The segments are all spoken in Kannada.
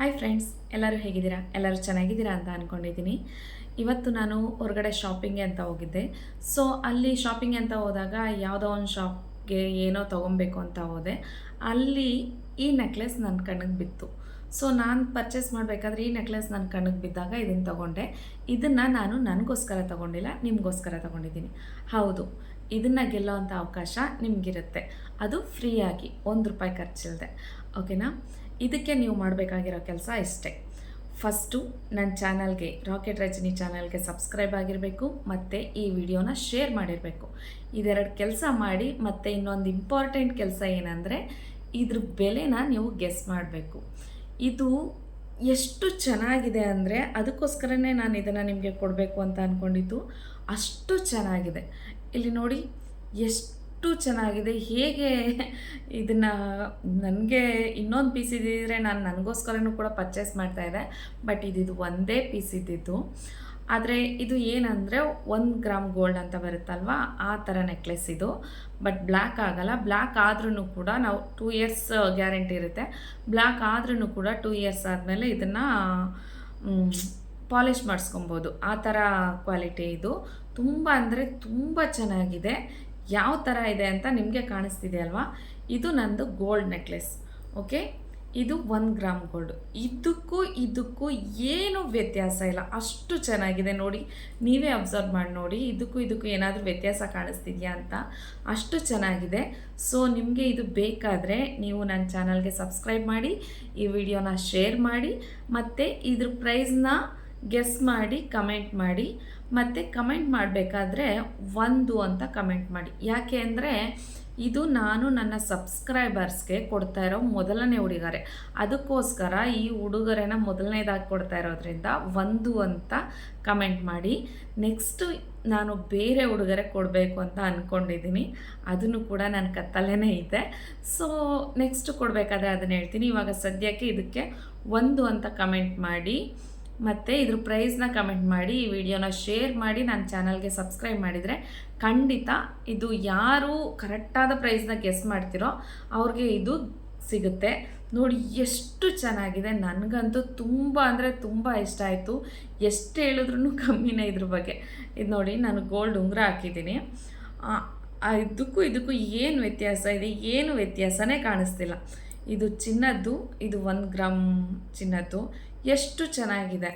ಹಾಯ್ ಫ್ರೆಂಡ್ಸ್ ಎಲ್ಲರೂ ಹೇಗಿದ್ದೀರಾ? ಎಲ್ಲರೂ ಚೆನ್ನಾಗಿದ್ದೀರಾ ಅಂತ ಅಂದ್ಕೊಂಡಿದ್ದೀನಿ ಇವತ್ತು ನಾನು ಹೊರಗಡೆ ಶಾಪಿಂಗ್ಗೆ ಅಂತ ಹೋಗಿದ್ದೆ. ಸೊ ಅಲ್ಲಿ ಶಾಪಿಂಗ್ ಅಂತ ಹೋದಾಗ ಯಾವುದೋ ಒಂದು ಶಾಪ್ಗೆ ಏನೋ ತೊಗೊಬೇಕು ಅಂತ ಹೋದೆ. ಅಲ್ಲಿ ಈ ನೆಕ್ಲೆಸ್ ನನ್ನ ಕಣ್ಣಿಗೆ ಬಿತ್ತು. ಸೊ ನಾನು ಪರ್ಚೇಸ್ ಮಾಡಬೇಕಾದ್ರೆ ಈ ನೆಕ್ಲೆಸ್ ನನ್ನ ಕಣ್ಣಿಗೆ ಬಿದ್ದಾಗ ಇದನ್ನು ತೊಗೊಂಡೆ. ಇದನ್ನು ನಾನು ನನಗೋಸ್ಕರ ತೊಗೊಂಡಿಲ್ಲ, ನಿಮಗೋಸ್ಕರ ತೊಗೊಂಡಿದ್ದೀನಿ. ಹೌದು, ಇದನ್ನು ಗೆಲ್ಲೋವಂಥ ಅವಕಾಶ ನಿಮಗಿರುತ್ತೆ. ಅದು ಫ್ರೀಯಾಗಿ ಒಂದು ರೂಪಾಯಿ ಖರ್ಚಿಲ್ಲದೆ ಓಕೆನಾ ಇದಕ್ಕೆ ನೀವು ಮಾಡಬೇಕಾಗಿರೋ ಕೆಲಸ ಇಷ್ಟೇ. ಫಸ್ಟು ನನ್ನ ಚಾನಲ್ಗೆ ರಾಕೆಟ್ ರಜನಿ ಚಾನಲ್ಗೆ ಸಬ್ಸ್ಕ್ರೈಬ್ ಆಗಿರಬೇಕು, ಮತ್ತು ಈ ವಿಡಿಯೋನ ಶೇರ್ ಮಾಡಿರಬೇಕು. ಇದೆರಡು ಕೆಲಸ ಮಾಡಿ, ಮತ್ತು ಇನ್ನೊಂದು ಇಂಪಾರ್ಟೆಂಟ್ ಕೆಲಸ ಏನಂದರೆ, ಇದ್ರ ಬೆಲೆನ ನೀವು ಗೆಸ್ ಮಾಡಬೇಕು. ಇದು ಎಷ್ಟು ಚೆನ್ನಾಗಿದೆ ಅಂದರೆ, ಅದಕ್ಕೋಸ್ಕರನೇ ನಾನು ಇದನ್ನು ನಿಮಗೆ ಕೊಡಬೇಕು ಅಂತ ಅಂದ್ಕೊಂಡಿದ್ದು ಅಷ್ಟು ಚೆನ್ನಾಗಿದೆ. ಇಲ್ಲಿ ನೋಡಿ, ಎಷ್ಟು ಚೆನ್ನಾಗಿದೆ. ಹೇಗೆ ಇದನ್ನು ನನಗೆ ಇನ್ನೊಂದು ಪೀಸ್ ಇದ್ದಿದ್ರೆ ನಾನು ನನಗೋಸ್ಕರನೂ ಕೂಡ ಪರ್ಚೇಸ್ ಮಾಡ್ತಾ ಇದ್ದೆ. ಬಟ್ ಇದಿದು ಒಂದೇ ಪೀಸ್ ಇದ್ದಿದ್ದು. ಆದರೆ ಇದು ಏನಂದರೆ ಒಂದು ಗ್ರಾಮ್ ಗೋಲ್ಡ್ ಅಂತ ಬರುತ್ತಲ್ವ? ಆ ಥರ ನೆಕ್ಲೆಸ್ ಇದು. ಬಟ್ ಬ್ಲ್ಯಾಕ್ ಆಗಲ್ಲ. ಬ್ಲ್ಯಾಕ್ ಆದ್ರೂ ಕೂಡ ನಾವು ಟೂ ಇಯರ್ಸ್ ಗ್ಯಾರಂಟಿ ಇರುತ್ತೆ. ಬ್ಲ್ಯಾಕ್ ಆದ್ರೂ ಕೂಡ ಟೂ ಇಯರ್ಸ್ ಆದಮೇಲೆ ಇದನ್ನು ಪಾಲಿಷ್ ಮಾಡಿಸ್ಕೊಬೋದು. ಆ ಥರ ಕ್ವಾಲಿಟಿ ಇದು. ತುಂಬ ಅಂದರೆ ತುಂಬ ಚೆನ್ನಾಗಿದೆ. ಯಾವ ಥರ ಇದೆ ಅಂತ ನಿಮಗೆ ಕಾಣಿಸ್ತಿದೆ ಅಲ್ವಾ? ಇದು ನಂದು ಗೋಲ್ಡ್ ನೆಕ್ಲೆಸ್ ಓಕೆ ಇದು ಒಂದು ಗ್ರಾಮ್ ಗೋಲ್ಡ್ ಇದಕ್ಕೂ ಇದಕ್ಕೂ ಏನು ವ್ಯತ್ಯಾಸ ಇಲ್ಲ. ಅಷ್ಟು ಚೆನ್ನಾಗಿದೆ ನೋಡಿ. ನೀವೇ ಅಬ್ಸರ್ವ್ ಮಾಡಿ ನೋಡಿ. ಇದಕ್ಕೂ ಇದಕ್ಕೂ ಏನಾದರೂ ವ್ಯತ್ಯಾಸ ಕಾಣಿಸ್ತಿದೆಯಾ ಅಂತ. ಅಷ್ಟು ಚೆನ್ನಾಗಿದೆ. ಸೊ ನಿಮಗೆ ಇದು ಬೇಕಾದರೆ ನೀವು ನನ್ನ ಚಾನಲ್ಗೆ ಸಬ್ಸ್ಕ್ರೈಬ್ ಮಾಡಿ, ಈ ವಿಡಿಯೋನ ಶೇರ್ ಮಾಡಿ, ಮತ್ತು ಇದ್ರ ಪ್ರೈಸ್ನ ಗೆಸ್ ಮಾಡಿ ಕಮೆಂಟ್ ಮಾಡಿ, ಮತ್ತು ಕಮೆಂಟ್ ಮಾಡಬೇಕಾದ್ರೆ ಒಂದು ಅಂತ ಕಮೆಂಟ್ ಮಾಡಿ. ಯಾಕೆ ಅಂದರೆ ಇದು ನಾನು ನನ್ನ ಸಬ್ಸ್ಕ್ರೈಬರ್ಸ್ಗೆ ಕೊಡ್ತಾ ಇರೋ ಮೊದಲನೇ ಉಡುಗೊರೆ. ಅದಕ್ಕೋಸ್ಕರ ಈ ಉಡುಗೊರೆನ ಮೊದಲನೇದಾಗಿ ಕೊಡ್ತಾ ಇರೋದ್ರಿಂದ ಒಂದು ಅಂತ ಕಮೆಂಟ್ ಮಾಡಿ. ನೆಕ್ಸ್ಟು ನಾನು ಬೇರೆ ಉಡುಗೊರೆ ಕೊಡಬೇಕು ಅಂತ ಅಂದ್ಕೊಂಡಿದ್ದೀನಿ ಅದನ್ನು ಕೂಡ ನನ್ನ ಕತ್ತಲೇ ಇದೆ. ಸೊ ನೆಕ್ಸ್ಟ್ ಕೊಡಬೇಕಾದ್ರೆ ಅದನ್ನು ಹೇಳ್ತೀನಿ. ಇವಾಗ ಸದ್ಯಕ್ಕೆ ಇದಕ್ಕೆ ಒಂದು ಅಂತ ಕಮೆಂಟ್ ಮಾಡಿ. ಮತ್ತು ಇದ್ರ ಪ್ರೈಸ್ನ ಕಮೆಂಟ್ ಮಾಡಿ, ಈ ವಿಡಿಯೋನ ಶೇರ್ ಮಾಡಿ ನನ್ನ ಚಾನಲ್ಗೆ ಸಬ್ಸ್ಕ್ರೈಬ್ ಮಾಡಿದರೆ ಖಂಡಿತ ಇದು ಯಾರು ಕರೆಕ್ಟಾದ ಪ್ರೈಸ್ನ ಗೆಸ್ ಮಾಡ್ತಿರೋ ಅವ್ರಿಗೆ ಇದು ಸಿಗುತ್ತೆ. ನೋಡಿ ಎಷ್ಟು ಚೆನ್ನಾಗಿದೆ. ನನಗಂತೂ ತುಂಬ ಅಂದರೆ ತುಂಬ ಇಷ್ಟ ಆಯಿತು. ಎಷ್ಟು ಹೇಳಿದ್ರೂ ಕಮ್ಮಿನೇ ಇದ್ರ ಬಗ್ಗೆ. ಇದು ನೋಡಿ ನಾನು ಗೋಲ್ಡ್ ಉಂಗುರ ಹಾಕಿದ್ದೀನಿ. ಇದಕ್ಕೂ ಇದಕ್ಕೂ ಏನು ವ್ಯತ್ಯಾಸ ಇದೆ? ಏನು ವ್ಯತ್ಯಾಸನೇ ಕಾಣಿಸ್ತಿಲ್ಲ. ಇದು ಚಿನ್ನದ್ದು, ಇದು ಒಂದು ಗ್ರಾಮ್ ಚಿನ್ನದ್ದು. ಎಷ್ಟು ಚೆನ್ನಾಗಿದೆ.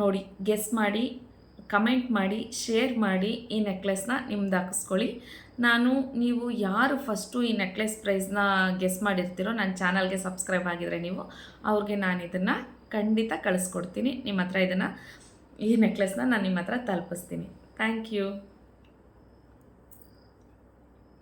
ನೋಡಿ ಗೆಸ್ ಮಾಡಿ ಕಮೆಂಟ್ ಮಾಡಿ ಶೇರ್ ಮಾಡಿ ಈ ನೆಕ್ಲೆಸ್ನ ನಿಮ್ದು ಹಾಕಿಸ್ಕೊಳ್ಳಿ. ನಾನು, ನೀವು ಯಾರು ಫಸ್ಟು ಈ ನೆಕ್ಲೆಸ್ ಪ್ರೈಸ್ನ ಗೆಸ್ ಮಾಡಿರ್ತೀರೋ ನನ್ನ ಚಾನಲ್ಗೆ ಸಬ್ಸ್ಕ್ರೈಬ್ ಆಗಿದರೆ ನೀವು, ಅವ್ರಿಗೆ ನಾನು ಇದನ್ನು ಖಂಡಿತ ಕಳಿಸ್ಕೊಡ್ತೀನಿ. ನಿಮ್ಮ ಹತ್ರ ಇದನ್ನು, ಈ ನೆಕ್ಲೆಸ್ನ ನಾನು ನಿಮ್ಮ ಹತ್ರ ತಲುಪಿಸ್ತೀನಿ. Thank you